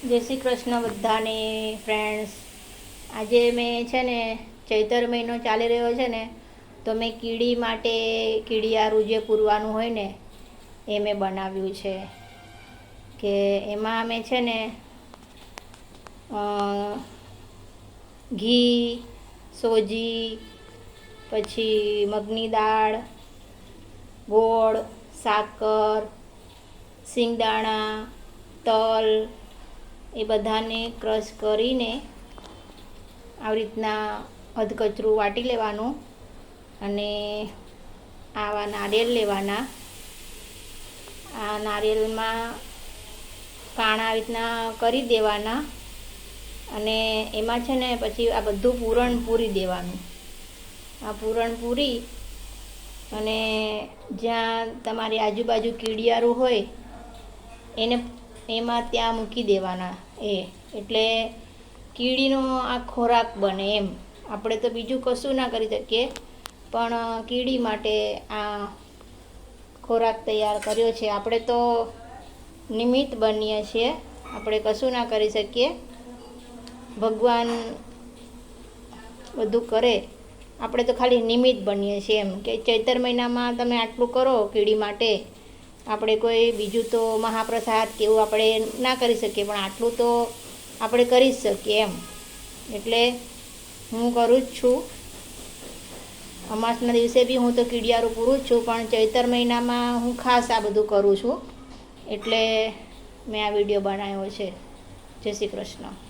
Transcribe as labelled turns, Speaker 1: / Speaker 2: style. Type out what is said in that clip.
Speaker 1: જય શ્રી કૃષ્ણ બધાને ફ્રેન્ડ્સ આજે મેં છે ને ચૈતર મહિનો ચાલી રહ્યો છે ને, તો મેં કીડી માટે કીડિયારું જે પૂરવાનું હોય ને, એ મેં બનાવ્યું છે. કે એમાં અમે છે ને ઘી, સોજી, પછી મગની દાળ, ગોળ, સાકર, સિંગદાણા, તલ એ બધાને ક્રશ કરીને આવી રીતના અધકચરું વાટી લેવાનું અને આવા નારિયેળ લેવાના. આ નારિયેળમાં કાણા આવી રીતના કરી દેવાના અને એમાં છે ને પછી આ બધું પૂરણ પૂરી દેવાનું. આ પૂરણ પૂરી અને જ્યાં તમારી આજુબાજુ કીડિયારું હોય એને એમાં ત્યાં મૂકી દેવાના, એ. એટલે કીડીનો આ ખોરાક બને એમ. આપણે તો બીજું કશું ના કરી શકીએ, પણ કીડી માટે આ ખોરાક તૈયાર કર્યો છે. આપણે તો નિમિત્ત બનીએ છીએ. આપણે કશું ના કરી શકીએ. ભગવાન બધું કરે. આપણે તો ખાલી નિમિત્ત બનીએ છીએ એમ. કે ચૈતર મહિનામાં તમે આટલું કરો કીડી માટે આપણે કોઈ બીજું તો મહાપ્રસાદ કે એવું આપણે ના કરી શકીએ, પણ આટલું તો આપણે કરી જ શકીએ એમ. એટલે હું કરું જ છું. અમાસના દિવસે બી હું તો કીડિયારું પૂરું જ છું, પણ ચૈતર મહિનામાં હું ખાસ આ બધું કરું છું. એટલે મેં આ વીડિયો બનાવ્યો છે. જય શ્રી કૃષ્ણ.